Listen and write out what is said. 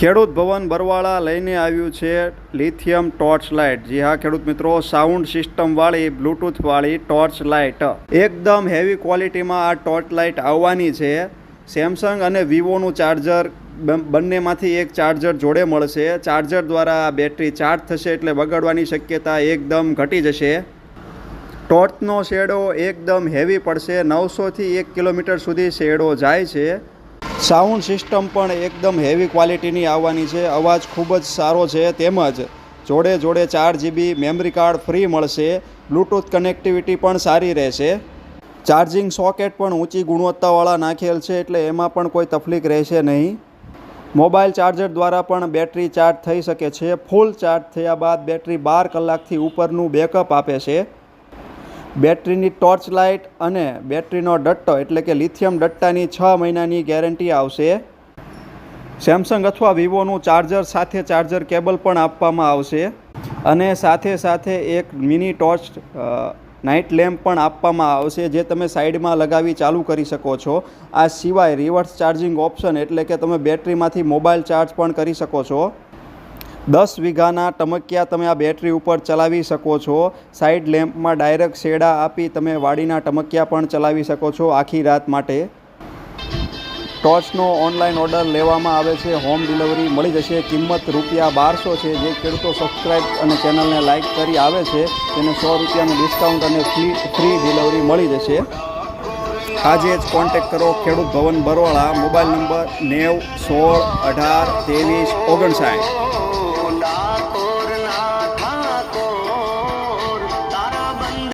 ખેડૂત ભવન બરવાળા લઈને આવ્યું છે લિથિયમ ટોર્ચ લાઇટ જી હા, ખેડૂત મિત્રો, સાઉન્ડ સિસ્ટમવાળી, બ્લૂટૂથવાળી ટોર્ચ લાઇટ એકદમ હેવી ક્વોલિટીમાં આ ટોર્ચ લાઇટ આવવાની છે. સેમસંગ અને વિવોનું ચાર્જર બંનેમાંથી એક ચાર્જર જોડે મળશે. ચાર્જર દ્વારા આ બેટરી ચાર્જ થશે એટલે બગડવાની શક્યતા એકદમ ઘટી જશે. ટોર્ચનો શેડો એકદમ હેવી પડશે. નવસોથી એક કિલોમીટર સુધી શેડો જાય છે. સાઉન્ડ સિસ્ટમ પણ એકદમ હેવી ક્વોલિટીની આવવાની છે. અવાજ ખૂબ જ સારો છે. તેમજ જોડે જોડે ચાર જીબી મેમરી કાર્ડ ફ્રી મળશે. બ્લૂટૂથ કનેક્ટિવિટી પણ સારી રહેશે. ચાર્જિંગ સોકેટ પણ ઊંચી ગુણવત્તાવાળા નાખેલ છે એટલે એમાં પણ કોઈ તકલીફ રહેશે નહીં. મોબાઈલ ચાર્જર દ્વારા પણ બેટરી ચાર્જ થઈ શકે છે. ફૂલ ચાર્જ થયા બાદ બેટરી બાર કલાકથી ઉપરનું બેકઅપ આપે છે. બેટરીની ટોર્ચ લાઇટ અને બેટરીનો ડટ્ટો એટલે કે લિથિયમ ડટ્ટાની છ મહિનાની ગેરંટી આવશે. સેમસંગ અથવા વિવોનું ચાર્જર સાથે ચાર્જર કેબલ પણ આપવામાં આવશે. અને સાથે સાથે એક મિની ટોર્ચ નાઇટ લેમ્પ પણ આપવામાં આવશે જે તમે સાઈડમાં લગાવી ચાલુ કરી શકો છો. આ સિવાય રિવર્સ ચાર્જિંગ ઓપ્શન એટલે કે તમે બેટરીમાંથી મોબાઈલ ચાર્જ પણ કરી શકો છો. દસ વીઘાના ટમકિયા તમે આ બેટરી ઉપર ચલાવી શકો છો. સાઈડ લેમ્પમાં ડાયરેક્ટ શેડા આપી તમે વાડીના ટમકિયા પણ ચલાવી શકો છો આખી રાત માટે. ટોર્ચનો ઓનલાઈન ઓર્ડર લેવામાં આવે છે. હોમ ડિલિવરી મળી જશે. કિંમત રૂપિયા બારસો છે. જે ખેડૂતો સબસ્ક્રાઈબ અને ચેનલને લાઇક કરી આવે છે, તેને સો રૂપિયાનું ડિસ્કાઉન્ટ અને ફ્રી ફ્રી ડિલિવરી મળી જશે. આજે જ કોન્ટેક્ટ કરો ખેડૂત ભવન બરોડા. મોબાઈલ નંબર નેવ, સોળ, અઢાર, ત્રેવીસ, ઓગણસાઠ.